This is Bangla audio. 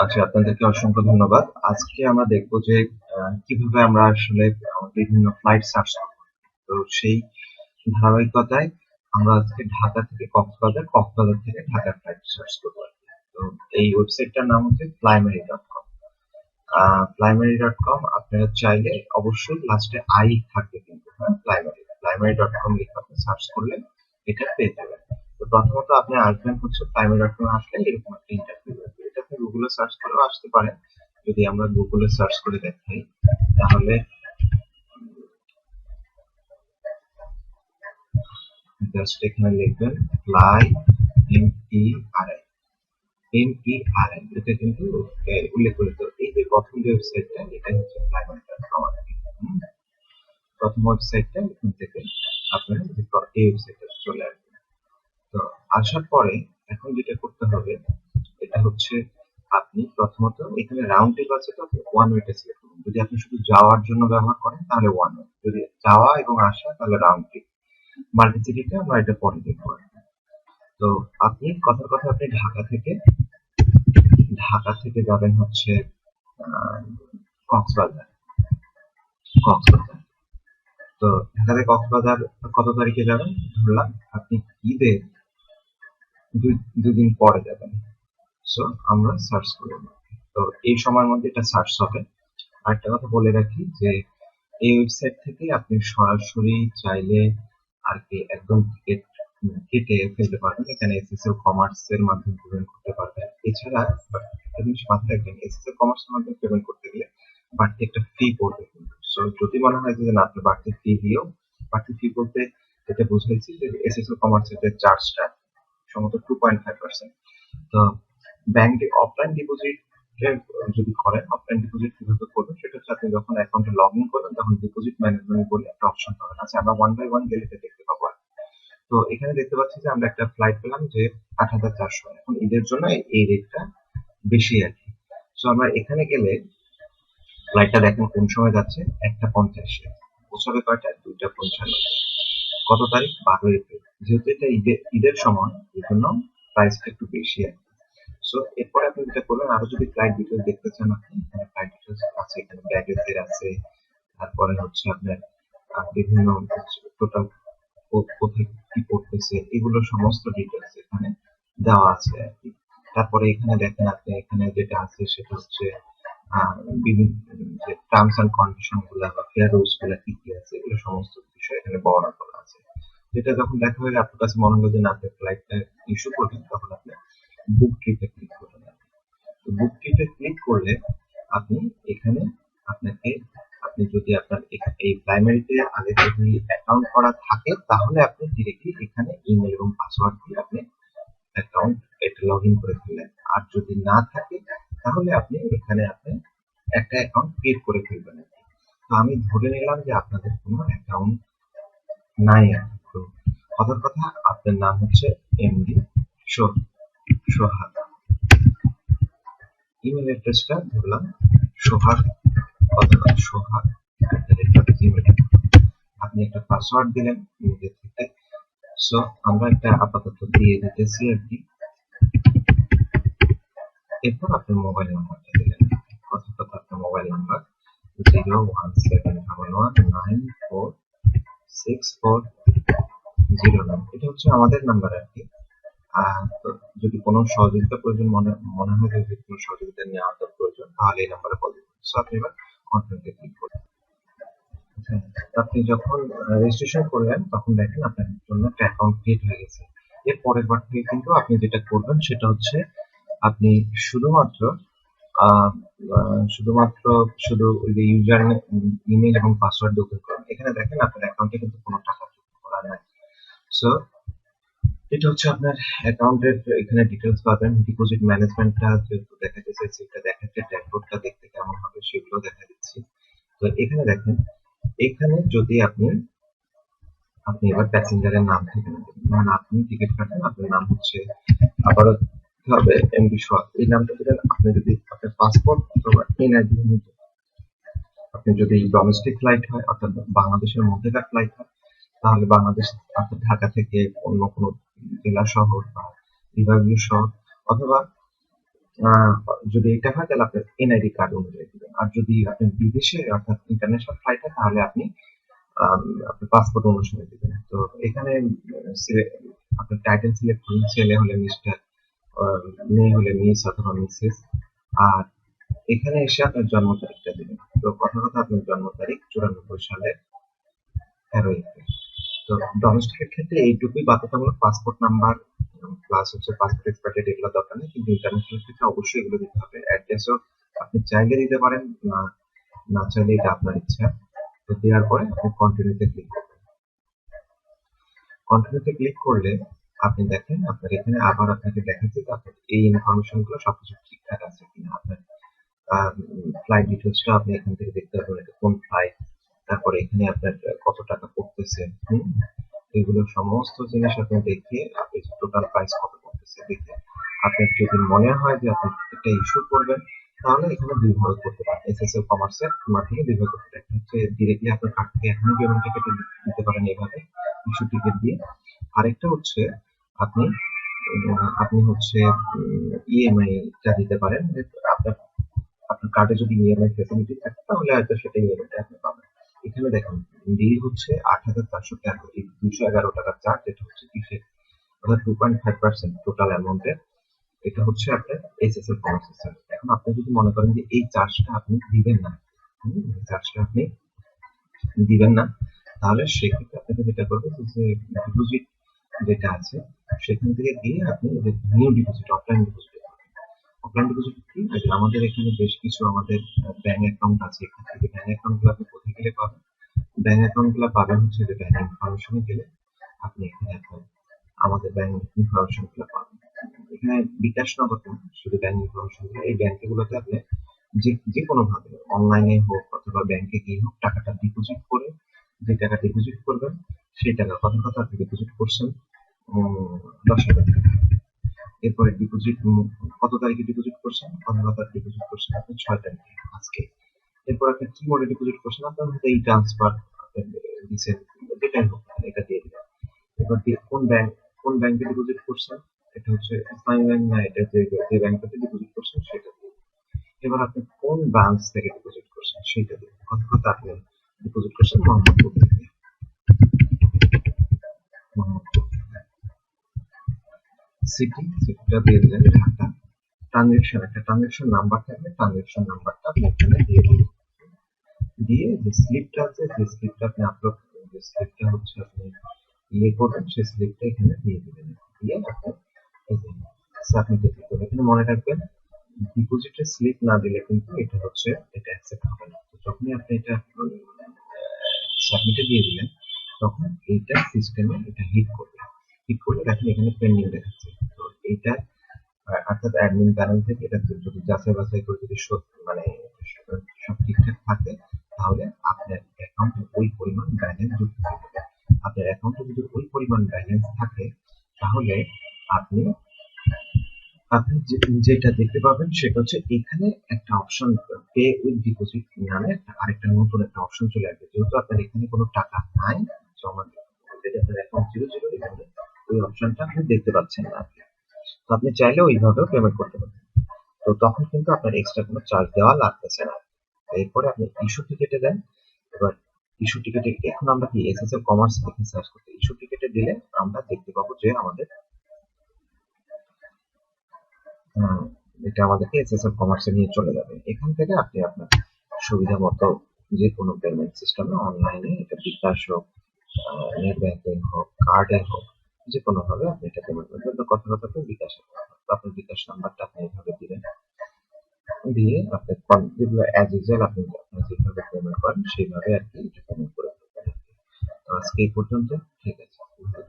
আচ্ছা আপনাদেরকে অসংখ্য ধন্যবাদ। আজকে আমরা দেখব যে কীভাবে আমরা আসলে বিভিন্ন ফ্লাইট সার্চ তো সেই ধারাবাহিকতায় আমরা আজকে ঢাকা থেকে কক্সবাজার কক্সবাজার থেকে ঢাকার ফ্লাইট সার্চ করব। তো এই ওয়েবসাইটটার নাম হচ্ছে ফ্লাইমারি ডট কম ফ্লাইমারি ডট কম আপনারা চাইলে অবশ্যই লাস্টে আই থাকবে কিন্তু হ্যাঁ ফ্লাইমারি ফ্লাইমারি ডট কম লিখে আপনি সার্চ করলে এটা পেয়ে যাবেন। তো প্রথমত আপনি আসবেন হচ্ছে প্রাইমারি ডট কম আসলে এরকম একটা ইন্টারভিউ গুগলে সার্চ করেও আসতে পারে যদি আমরা গুগলে সার্চ করে দেখাই, তাহলে জাস্ট এখানে লিখবেন fly M E R I M E R I এটা কিন্তু উল্লেখ করে তো, এই যে প্রথম ওয়েবসাইটটা এটা হচ্ছে কম প্রথম ওয়েবসাইটটা এখান থেকে আপনারা এই ওয়েবসাইটে চলে আসবেন। তো, আসার পরে এখন যেটা করতে হবে, এটা হচ্ছে আপনি প্রথমত এখানে রাউন্ড ট্রিপ আছে তো ওয়ান ওয়েটা সিলেক্ট করুন। যদি আপনি শুধু যাওয়ার জন্য ব্যবহার করেন, তাহলে ওয়ান ওয়ে যদি যাওয়া এবং আসা, তাহলে রাউন্ড ট্রিপ মাল্টিসিটিতে আমরা এটা পরে দেখব। তো আপনি, কথার কথা আপনি ঢাকা থেকে ঢাকা থেকে যাবেন হচ্ছে কক্সবাজার। কক্সবাজার। তো ঢাকা থেকে কক্সবাজার কত তারিখে যাবেন? ধরলাম আপনি ঈদের দুই, দুদিন পরে যাবেন। সো আমরা সার্চ করব। তো এই সময়ের মধ্যে এটা সার্চ হবে। আর একটা কথা বলে রাখি যে, এই ওয়েবসাইট থেকে আপনি সরাসরি চাইলে আর কি একদম কেটে ফেলতে পারবেন। এখানে এসএসএল কমার্স এর মাধ্যমে পেমেন্ট করতে পারবেন। এছাড়া একটা জিনিস মাথায় রাখবেন এসএসএল কমার্স এর মাধ্যমে পেমেন্ট করতে গেলে বাড়তি একটা ফি পড়বে। সো যদি মনে হয় যে, না, আপনি বাড়তি ফি দিও, বাড়তি ফি বলতে যেটা বুঝাইছি যে এসএসএল কমার্স এর যে চার্জটা সম্ভবত টু পয়েন্ট ফাইভ পার্সেন্ট তো ব্যাংক অফলাইন ডিপোজিট যদি করেন অফলাইন ডিপোজিট কীভাবে করবেন, সেটা হচ্ছে আপনি যখন অ্যাকাউন্টে লগ ইন করবেন, তখন ডিপোজিট ম্যানেজমেন্ট বলে একটা অপশন পাবেন। আচ্ছা আমরা ওয়ান বাই ওয়ান গেলে দেখতে পাবো কি। তো এখানে দেখতে পাচ্ছি যে আমরা একটা ফ্লাইট পেলাম যে আট হাজার চারশো। এখন ঈদের জন্য এই রেটটা বেশি আর কি। তো আমরা এখানে গেলে ফ্লাইটটা দেখেন কোন সময় যাচ্ছে? একটা পঞ্চাশে। পৌঁছাবে কয়টা? দুইটা পঞ্চান্ন। কত তারিখ? বারো এপ্রিল। যেহেতু এটা ঈদের ঈদের সময় এই জন্য প্রাইসটা একটু বেশি আর সো এরপরে আপনি যেটা করবেন, আরও যদি ফ্লাইট ডিটেলস দেখতে চান আপনি, এখানে ডিটেলস আছে, এখানে ব্যাগেজের আছে, তারপরে হচ্ছে আপনার বিভিন্ন টোটাল কোথায় কি করতেছে এগুলো সমস্ত ডিটেলস এখানে দেওয়া আছে আর কি। তারপরে এখানে দেখেন আপনি, এখানে যেটা আছে সেটা হচ্ছে বিভিন্ন, যে টার্মস এন্ড কন্ডিশনগুলা বা ফেয়ার রুলসগুলা কি কি আছে, এগুলো সমস্ত বিষয় এখানে বর্ণনা করা আছে। যেটা যখন দেখা হয়ে, আপনার কাছে মনে হলো যে না, আপনি ফ্লাইটটা ইস্যু করবেন, তখন আপনি বুক ট্রিপে ক্লিক করবেন তো বুক ট্রিপে ক্লিক করলে আপনি এখানে আপনাকে আপনি যদি আপনার এখা- এই প্রাইমারিতে আগে যদি অ্যাকাউন্ট করা থাকে, তাহলে আপনি ডিরেক্টলি এখানে ইমেল এবং পাসওয়ার্ড দিয়ে আপনি অ্যাকাউন্ট এটা লগ ইন করে ফেললেন। আর যদি না থাকে, তাহলে আপনি এখানে আপনি একটা অ্যাকাউন্ট ক্রিয়েট করে ফেলবেন। তো আমি ধরে নিলাম যে আপনাদের কোনো অ্যাকাউন্ট নাই তো কথার কথা, আপনার নাম হচ্ছে এমডি সোহাগ। ইমেল অ্যাড্রেসটা ধরলাম সোহাগ অথবা সোহাগ। আপনি একটা পাসওয়ার্ড দিলেন নিজের থেকে। সো আমরা একটা আপাতত দিয়ে দিতেছি আর কি। এরপর আপনার মোবাইল নাম্বারটা দিলেন। অথবা আপনার mobile number zero one seven double one nine four six four zero nine. এটা হচ্ছে আমাদের নাম্বার আর কি। তো যদি কোনো সহযোগিতা প্রয়োজন মনে মনে হয় যে কোনো সহযোগিতা নেওয়ার প্রয়োজন, তাহলে এই নাম্বারে কল দিবেন। সো আপনি এবার কন্ট্যাক্টে ক্লিক আপনি যখন রেজিস্ট্রেশন করলেন, তখন দেখেন আপনার জন্য একটা অ্যাকাউন্ট ক্রিয়েট হয়ে গেছে। এর পরের বার থেকে কিন্তু আপনি যেটা করবেন, সেটা হচ্ছে আপনি শুধুমাত্র শুধুমাত্র শুধু ওই যে ইউজার ইমেল এবং পাসওয়ার্ড open করুন এখানে দেখেন আপনার অ্যাকাউন্টে কিন্তু কোনো টাকা যুক্ত করা নাই। সো এটা হচ্ছে আপনার অ্যাকাউন্টের এখানে ডিটেলস পাবেন। ডিপোজিট ম্যানেজমেন্টটা যেহেতু দেখাতে চাইছি, এটা দেখাচ্ছে ড্যাশবোর্ডটা দেখতে কেমন হবে সেগুলো দেখা দিচ্ছি। তো এখানে দেখেন এখানে যদি আপনি আপনি এবার প্যাসেঞ্জারের নাম ঠিকানা আপনি টিকিট কাটেন, আপনার নাম হচ্ছে আবারও হবে এমডি এই নামটা দিলেন আপনি যদি আপনার পাসপোর্ট অথবা এনআইডি অনুযায়ী আপনি যদি ডোমেস্টিক ফ্লাইট হয়, অর্থাৎ বাংলাদেশের মধ্যেকার ফ্লাইট হয়, তাহলে বাংলাদেশ ঢাকা থেকে অন্য কোনো জেলা শহর বা বিভাগীয় শহর, অথবা যদি এটা হয়, তাহলে আপনার এনআইডি কার্ড অনুযায়ী দিবেন। আর যদি আপনি বিদেশে, অর্থাৎ ইন্টারন্যাশনাল ফ্লাইটে তাহলে আপনি আপনার পাসপোর্ট অনুসারে দিবেন। তো এখানে আপনার টাইটেল সিলেক্ট করুন, ছেলে হলে মিস্টার মেয়ে হলে মিস অথবা মিসেস আর এখানে এসে আপনার জন্ম তারিখটা দিবেন। তো কথা কথা আপনার জন্ম তারিখ, চুরানব্বই সালের তেরো এপ্রিল। তো ডোমেস্টিকের ক্ষেত্রে এইটুকুই বাধ্যতামূলক পাসপোর্ট নাম্বার প্লাস হচ্ছে পাসপোর্ট এক্সপায়ার এগুলো দরকার নেই, কিন্তু ইন্টারন্যাশনাল ক্ষেত্রে অবশ্যই এগুলো দিতে হবে। অ্যাড্রেসও আপনি চাইলে দিতে পারেন, না না চাইলে এটা আপনার ইচ্ছা। তো দেওয়ার পরে আপনি কন্টিনিউতে ক্লিক করবেন। কন্টিনিউতে ক্লিক করলে আপনি দেখেন, আপনার এখানে আবার আপনাকে দেখাচ্ছে যে আপনার এই ইনফরমেশনগুলো সবকিছু ঠিকঠাক আছে কিনা। আপনার ফ্লাইট ডিটেলসটা আপনি এখান থেকে দেখতে পারবেন, কোন ফ্লাইট তারপরে এখানে আপনার কত টাকা পড়তেছে এগুলো সমস্ত জিনিস আপনি দেখে আপনি টোটাল প্রাইস কত পড়তেছে দেখে। আপনার যদি মনে হয় যে আপনি টিকিটটা ইস্যু করবেন, তাহলে এখানে ভাবে করতে পারেন। এসএসএল কমার্সের মাধ্যমে ভাবে করতে পারেন। হচ্ছে ডিরেক্টলি আপনার কার্ড থেকে এখনই পেমেন্ট কেটে দিতে পারেন এইভাবে ইস্যু টিকিট দিয়ে। আরেকটা হচ্ছে আপনি আপনি হচ্ছে ইএমআই টা দিতে পারেন। আপনার আপনার কার্ডে যদি ইএমআই ফেসিলিটি থাকে, তাহলে হয়তো সেটা ইএমআই টা আপনি এখানে দেখুন বিল হচ্ছে আট হাজার চারশো তেরো দুশো এগারো টাকার চার্জ এটা হচ্ছে কিসের অর্থাৎ two point five percent total অ্যামাউন্টের এটা হচ্ছে আপনার এসএসএল কমার্সের চার্জ এখন আপনি যদি মনে করেন যে এই চার্জটা আপনি দিবেন না চার্জটা আপনি দিবেন না, তাহলে সেক্ষেত্রে আপনাকে যেটা করবে যে ডিপোজিট যেটা আছে, সেখান থেকে দিয়ে আপনি new deposit offline deposit offline deposit কি? আমাদের এখানে বেশ কিছু আমাদের ব্যাংক অ্যাকাউন্ট আছে। এখান থেকে ব্যাংক অ্যাকাউন্টগুলো আপনি কোথায় গেলে পাবেন? ব্যাংক অ্যাকাউন্টগুলো পাবেন হচ্ছে যে ব্যাংক ইনফরমেশনে গেলে আপনি এখানে এখন আমাদের ব্যাংক ইনফরমেশনগুলো পাবেন। এখানে বিকাশ নগদ না, শুধু ব্যাংক ইনফরমেশনগুলো এই ব্যাংক গুলোতে আপনি যে যে কোনো ভাবে অনলাইনে হোক অথবা ব্যাংকে গিয়ে হোক টাকাটা ডিপোজিট করে যে টাকা ডিপোজিট করবেন সেই টাকা কত কথা আপনি ডিপোজিট করছেন দশ হাজার টাকা। এরপরে ডিপোজিট কত তারিখে ডিপোজিট করছেন? কত কথা ডিপোজিট করছেন আপনি ছয় তারিখে আজকে। এরপর আপনি কি মোডে ডিপোজিট করছেন? আপনার হয়তো এই ট্রান্সফার এটা দিয়ে দিবেন এবার দিয়ে কোন ব্যাংক কোন ব্যাংকে ডিপোজিট করছেন? এটা হচ্ছে ইসলামী ব্যাংক না, এটা যে যে ব্যাংকটাতে ডিপোজিট করছেন, সেটা দিয়ে এবার আপনি কোন ব্রাঞ্চ থেকে ডিপোজিট করছেন, সেটা দিয়ে আপনি ডিপোজিট করছেন? মোহাম্মদপুর থেকে মোহাম্মদপুর সিটি সিটিটা দিয়ে দিলেন ঢাকা। ট্রানজেকশন একটা ট্রানজেকশন নাম্বার থাকবে ট্রানজেকশন নাম্বারটা আপনি এখানে দিয়ে দিবেন দিয়ে যে স্লিপটা আছে, যে স্লিপটা আপনি আপলোড যে স্লিপটা হচ্ছে আপনি ইয়ে করবেন সেই স্লিপটা এখানে দিয়ে দেবেন। দিয়ে আপনি এই যে ক্লিক করবেন, এখানে মনে রাখবেন ডিপোজিটের স্লিপ না দিলে কিন্তু এটা হচ্ছে, এটা অ্যাকসেপ্ট হবে না। তো যখনই আপনি এটা সাবমিটে দিয়ে দিলেন, তখন এইটা সিস্টেমে এটা হিট করবে। হিট করলে দেখেন এখানে পেন্ডিং দেখাচ্ছে। তো এইটা, অর্থাৎ অ্যাডমিন প্যানেল থেকে এটা যদি যাচাই বাছাই করে যদি সত- মানে সব ঠিকঠাক থাকে তাহলে আপনার অ্যাকাউন্টে ওই পরিমাণ ব্যালেন্স হয়ে যাবে। আপনার অ্যাকাউন্টে যদি ওই পরিমাণ ব্যালেন্স থাকে, তাহলে আপনি আপনি যেটা দেখতে পাবেন সেটা হচ্ছে এখানে একটা অপশন পে উইথ ডিপোজিট নামে আরেকটা নতুন একটা অপশন চলে আসবে। যেহেতু আপনার এখানে কোনো টাকা নাই জমা যেটা আপনার অ্যাকাউন্ট জিরো জিরো এখানে ওই অপশনটা আপনি দেখতে পাচ্ছেন না। তো আপনি চাইলে ওইভাবেও পেমেন্ট করতে পারেন তো তখন কিন্তু আপনার এক্সট্রা কোনো চার্জ দেওয়া লাগতেছে না। এরপরে আপনি ইস্যু টিকেটে দেন। এবার ইস্যু টিকেটে এখন আমরা কি এসএসএল কমার্স লিখে সার্চ করতে ইস্যু টিকেটে দিলে আমরা দেখতে পাবো যে আমাদের এটা আমাদেরকে এসএসএল কমার্সে নিয়ে চলে যাবে। এখান থেকে আপনি আপনার সুবিধা মতো যে কোনো পেমেন্ট সিস্টেমে অনলাইনে এটা বিকাশ হোক নেট ব্যাংকিং হোক কার্ডের হোক, যে কোনো ভাবে আপনি এটা পেমেন্ট করবেন। তো কথা কথা বিকাশে আপনার বিকাশ নাম্বারটা আপনি দিয়ে আপনি যেগুলো অ্যাজ ইউজুয়াল আপনি আপনার যেভাবে পেমেন্ট করেন সেইভাবে আর কি পেমেন্ট করে আজকে এই পর্যন্ত